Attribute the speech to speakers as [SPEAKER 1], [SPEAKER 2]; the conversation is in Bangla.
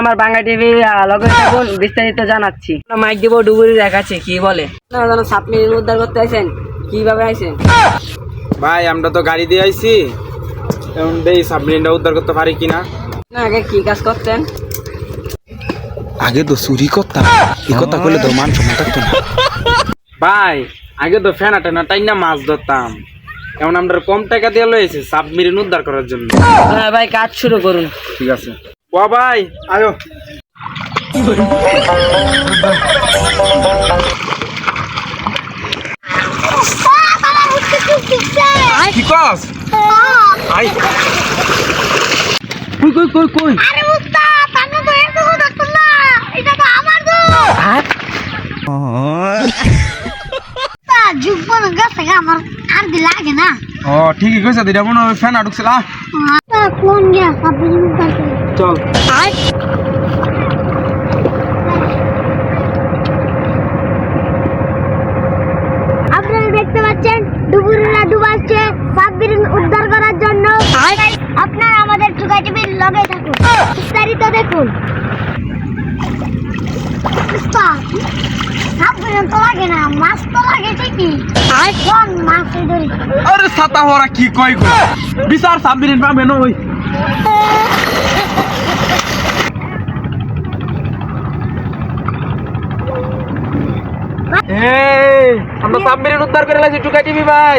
[SPEAKER 1] আমার বাংলা টিভি লগে থাকুন বিস্তারিত জানাচ্ছি। মাইক দিব ডুবুরি দেখাচ্ছে কি বলে? না যেন সাবমেরিন উদ্ধার করতে আইছেন কীভাবে আইছেন?
[SPEAKER 2] ভাই আমরা তো গাড়ি দিয়ে আইছি। এখন দেই সাবমেরিনটা উদ্ধার করতে পারি কিনা?
[SPEAKER 1] না আগে কি কাজ করতেন?
[SPEAKER 3] আগে তো চুরি করতাম এই কথা কইলে তো মান সম্মান থাকতো না।
[SPEAKER 2] ভাই আগে তো ফেনা টেনা টাইনা মাছ ধরতাম। এখন আমরা কম টাকা দিয়ে লয়েছে সাবমেরিন উদ্ধার করার জন্য।
[SPEAKER 1] হ্যাঁ ভাই কাজ শুরু করুন।
[SPEAKER 2] ঠিক আছে। ও ভাই আয়ো। কি কস? আই। কই কই কই কই?
[SPEAKER 4] আরে উস্তাদ আমি তো এর কথা দেখতাম না। এটা তো আমার তো উস্তাদ যুবন গেছে গা আমার আর দি লাগে না।
[SPEAKER 2] ও ঠিকই কইছ দিটা মনে হয় ঢুকছিল আহ,
[SPEAKER 4] কোন গিয়া সাবি উস্তাদ
[SPEAKER 2] চল।
[SPEAKER 4] আপনারা দেখতে পাচ্ছেন ডুবুরিরা ডুবাচ্ছে সাববিরিন উদ্ধার করার জন্য। আপনারা আমাদের টুকাই টিভির লগে থাকুন। বিস্তারিত দেখুন। তো লাগে না মাছ তো লাগে ঠিকই। কোন মাছ ধরি।
[SPEAKER 2] আরে ছাতা হরা কি কয় গো? বিচার সাবমেরিন পাবে না ওই। আমরা সাবমেরিন উদ্ধার করে লাগছি টুকা টিভি ভাই।